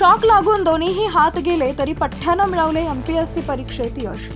Shock लागून दोन्हीही हात गेले तरी पठ्ठ्यानं मिळवले एमपीएससी परीक्षेत यश.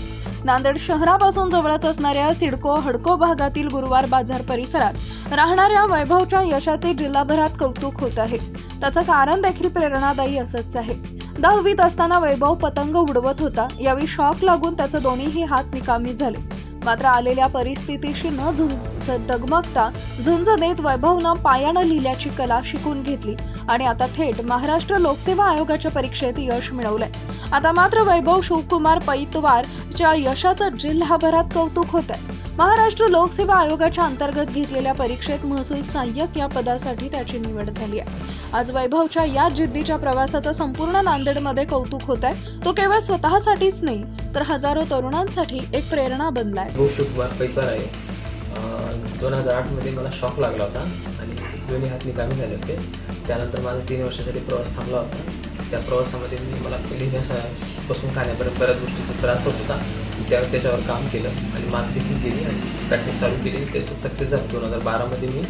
नांदेड शहरापासून जवळच असणाऱ्या सिडको हडको भागातील गुरुवार बाजार परिसरात राहणाऱ्या वैभवच्या यशाचे जिल्हाभरात कौतुक होत आहे. त्याचं कारण देखील प्रेरणादायी असंच आहे. दहावीत असताना वैभव पतंग उडवत होता. यावेळी शॉक लागून त्याचे दोन्हीही हात निकामी झाले. मात्र आलेल्या परिस्थितीशी न झुंज डगमगता झुंज देत वैभवनं पायानं लिहिल्याची कला शिकून घेतली. आणि आता थेट महाराष्ट्र लोकसेवा आयोगाच्या परीक्षेत यश मिळवलंय. आता मात्र वैभव शिवकुमार पैतवारच्या यशाचं जिल्हाभरात कौतुक होत आहे महाराष्ट्र लोकसेवा आयोगाच्या अंतर्गत घेतलेल्या परीक्षेत महसूल सहाय्यक या पदासाठी त्याची निवड झाली आहे. आज वैभवच्या या जिद्दीच्या प्रवासाचं संपूर्ण नांदेडमध्ये कौतुक होत आहे तो केवळ स्वतःसाठीच नाही तर हजारो तरुणांसाठी एक प्रेरणा बनलाय. भाऊ शुक्रवार आहे. दोन हजार आठमध्ये मला शॉक लागला होता आणि दोन्ही हात निकामी झाले होते. त्यानंतर माझा तीन वर्षासाठी प्रवास थांबला होता. त्या प्रवासामध्ये मी मला लिहिण्यापासून खाण्यापर्यंत बऱ्याच गोष्टीचा त्रास होत होता. त्या त्याच्यावर काम केलं आणि मात देखील केली आणि प्रॅक्टिस चालू केली. त्याच्यात सक्सेस झालं. दोन हजार बारामध्ये मी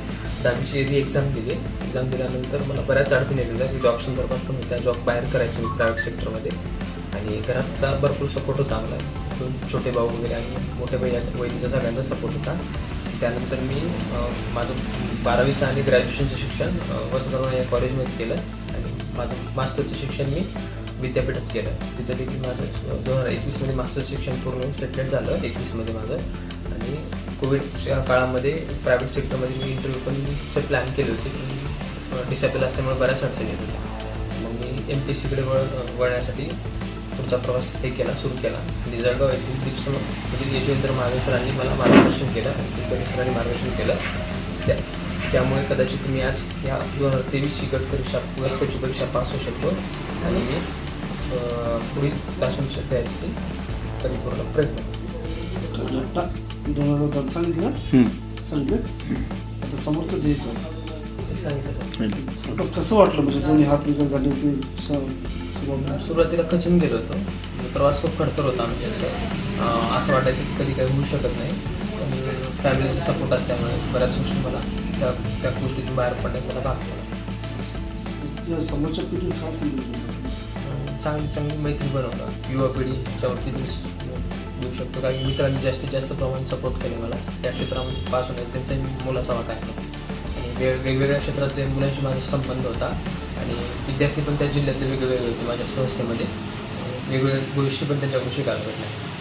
दहावीची एरी एक्झाम दिली एक्झाम दिल्यानंतर मला बऱ्याच अडचणी येत होत्या. की जॉब संदर्भात पण होत्या जॉब बाहेर करायचे मी प्रायव्हेट सेक्टरमध्ये आणि घरातला भरपूर सपोर्ट होता आम्हाला. दोन छोटे भाऊ वगैरे आणि मोठ्या भाई वहिनीचा सगळ्यांचा सपोर्ट होता. त्यानंतर मी माझं बारावीचं आणि ग्रॅज्युएशनचं शिक्षण अं, वसंतराव या कॉलेजमध्ये केलं आणि माझं मास्टरचं शिक्षण मी विद्यापीठात केलं. तिथं देखील माझं दोन हजार एकवीसमध्ये मास्टर्स शिक्षण पूर्ण सेटलेट झालं एकवीसमध्ये माझं. आणि कोविडच्या काळामध्ये प्रायव्हेट सेक्टरमध्ये मी इंटरव्ह्यू पण प्लॅन केले होते डिसेबल असल्यामुळे बऱ्याच अडचणी येत होत्या. मग मी एम पी एस सीकडे वळ वळण्यासाठी पुढचा प्रवास हे केला सुरू केला. आणि जळगाव येथील दिवस म्हणजे यशवंतर सरांनी मला मार्गदर्शन केलं आणि सरांनी मार्गदर्शन केलं. त्या त्यामुळे कदाचित मी आज या दोन हजार तेवीसची गट परीक्षा गटची परीक्षा पास होऊ शकलो. आणि मी पुढील पासून तयारीसाठी परिपूर्ण प्रयत्न दोन हजार दोन सांगितलं सांगितलं? आता समोरचं काय? ते सांगितलं आता कसं वाटलं म्हणजे दोन्ही हात निकाल झाले होते सुरुवातीला? खचून गेलो होतो. म्हणजे प्रवास खूप खडतर होता म्हणजे असं अं, असं वाटायचं की कधी काही होऊ शकत नाही. पण फॅमिलीचा सपोर्ट असल्यामुळे बऱ्याच गोष्टी मला त्या त्या गोष्टीतून बाहेर पडण्यात मला भाग पडला. या समोरच्या पिढी काय? अं, चांगली चांगली मैत्री बनवतात युवा पिढीच्या बाबतीत देऊ शकतो. काही मित्रांनी जास्तीत जास्त प्रमाणात सपोर्ट केले मला. त्या क्षेत्रामध्ये पास होण्यात त्यांचाही मोलाचा वाटा आहे. वेग वेगवेगळ्या क्षेत्रातले मुलांशी माझा संबंध होता. आणि विद्यार्थी पण त्या जिल्ह्यातले वेगवेगळे होते माझ्या संस्थेमध्ये. वेगवेगळ्या गोष्टी पण त्यांच्याकडून शिकायला भेटल्या.